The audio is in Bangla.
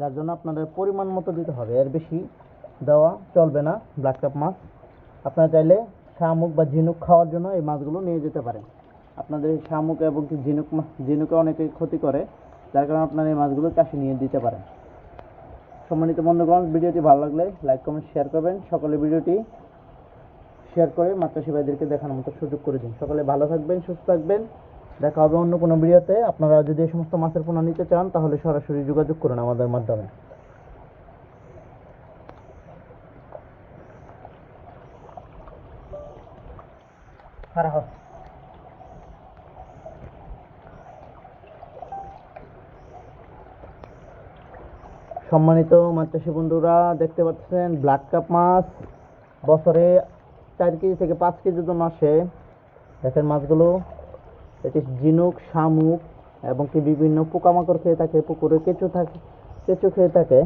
যার জন্য আপনাদের পরিমাণ মতো দিতে হবে। এর বেশি দেওয়া চলবে না ব্ল্যাক কাপ মাছ। আপনারা চাইলে শামুক বা ঝিনুক খাওয়ার জন্য এই মাছগুলো নিয়ে যেতে পারেন। আপনাদের শামুক এবং ঝিনুক মাছ ঝিনুকে অনেকে ক্ষতি করে, যার কারণে আপনারা এই মাছগুলো চাষে নিয়ে দিতে পারেন। সম্মানিত বন্ধুগণ, ভিডিওটি ভালো লাগলে লাইক কমেন্ট শেয়ার করবেন। সকলে ভিডিওটি শেয়ার করে মাত্রাসী ভাইদেরকে দেখানোর মতো সুযোগ করে দিন। সকলে ভালো থাকবেন, সুস্থ থাকবেন। দেখা হবে অন্য কোনো ভিডিওতে। আপনারা যদি এই সমস্ত মাছের পোনা নিতে চান, তাহলে সরাসরি যোগাযোগ করুন আমাদের মাধ্যমে। হোক। সম্মানিত মাত্রাসী বন্ধুরা, দেখতে পাচ্ছেন ব্ল্যাক কাপ মাছ। বছরে চার কেজি থেকে পাঁচ কেজি ওজন আসে দেখেন মাছগুলো। এটি ঝিনুক, শামুক এবং কি বিভিন্ন পোকামাকড় খেয়ে থাকে, পুকুরে কেঁচো থাকে, কেঁচো খেয়ে থাকে।